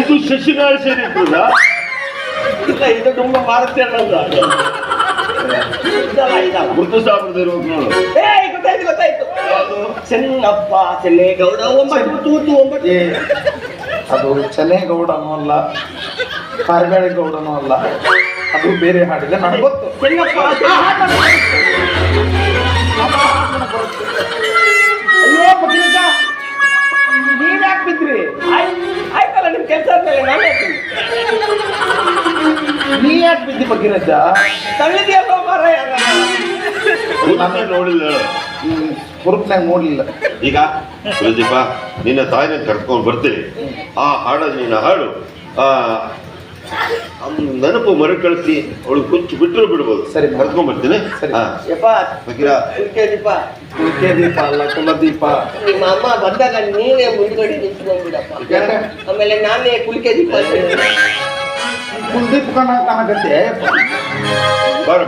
ಇದು ಶಶಿನಾರ ಸೇರಿ ಇಲ್ಲ ಇದು ತುಂಬ ಅನ್ನೋದು ಏ ಗೊತ್ತಾಯ್ತು ಗೊತ್ತಾಯ್ತು. ಚೆನ್ನಪ್ಪ ಚೆನ್ನೇಗೌಡ ಒಂಬತ್ತು ತೂತು ಒಂಬತ್ತು. ಅದು ಚೆನ್ನೇಗೌಡನೂ ಅಲ್ಲ ಕಾರ್ಬೇಳೆ ಗೌಡನೂ ಅಲ್ಲ ಅದು ಬೇರೆ ಹಾಡಿದೆ ನನಗೆ ಗೊತ್ತು. ಚೆನ್ನಪ್ಪ ಯಾಕೆ ಬಿದ್ದಿ ಬಗ್ಗಿರಜ್ಜ ತಳ್ಳಿದ್ಯಲ್ಲೋ ನೋಡಿಲ್ಲ. ಹುರುಪ್ನಾಗ ನೋಡ್ಲಿಲ್ಲ. ಈಗ ಸುರಜಿಪ್ಪ ನಿನ್ನ ತಾಯಿನ ಕರ್ಕೊಂಡು ಬರ್ತೀನಿ. ಆ ಹಾಡನ್ನು ನಿನ್ನ ಹಾಡು. ಆ ನೆನಪು ಮರುಕಳಿಸಿ ಅವಳು ಕುಚ್ಚು ಬಿಟ್ಟರು ಬಿಡ್ಬೋದು. ಸರಿ. ಕರ್ಕೊಂಡ್ ಬರ್ತೀನಿ. ಸರಿ. ಹಾ ಯಪ್ಪ ದೀಪ ಕುಲ್ಕೆ ದೀಪ ಅಲ್ಲ ಕುಲದೀಪ. ನಿಮ್ಮ ಅಮ್ಮ ಬಂದಾಗ ನೀನೇ ಮುಂದ್ಗಡೆ ನಿಂತ್ಕೊಂಡ್ಬಿಡಪ್ಪ. ಆಮೇಲೆ ನಾನೇ ಕುಲ್ಕೆ ದೀಪ ಕುಲ್ದೀಪ್ ಕಣ್ಣಂಗ್ ಕಾಣಕತ್ತೆ. ಬರ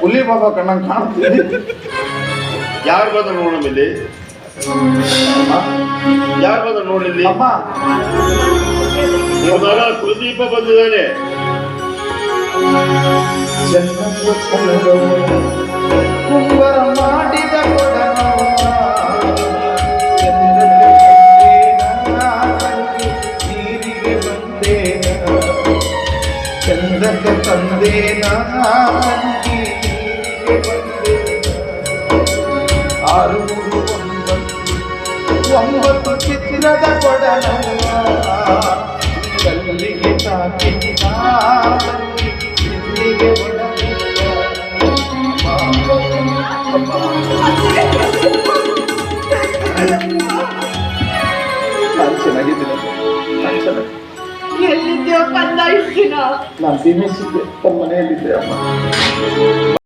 ಹುಲಿ ಬಾಬಾ ಕಣ್ಣಂಗ್ ಕಾಣ್ತಿದ್ದಿ ಯಾರು ಬಂದ ನೋಡಮ್ ಇಲ್ಲಿ? ಯಾರು ಬಂದ ನೋಡಿಲ್ಲಿ ಅಮ್ಮ. ಕುಲ್ದೀಪ ಮಗ ಕುಲದೀಪ ಬಂದಿದ್ದಾನೆ. ಕುಂಬರ ಮಾಡಿದ ಕೊಡನವ ನೀರಿಗೆ ತಂದೇನ ತಂಗಿ ನೀರಿಗೆ ಬಂದೇನ. ಆರು ಒಂಬತ್ತು ಒಂಬತ್ತು ಚಿತ್ರದ ಕೊಡನವ ಕಲ್ಲಿಗೆ ತಂಗಿ ಇಲ್ಲಿಗೆ ನಾನು ಚೆನ್ನಾಗಿದ್ದೀನಿ. ನಾನು ಚೆನ್ನಾಗಿ ಎಲ್ಲಿದ್ಯೋ ಕಂದ ಇಷ್ಟಿನ ನಾನು ಸೀಮಿಸಿದ್ದೆ ಮನೆಯಲ್ಲಿದ್ದೆ ಅಮ್ಮ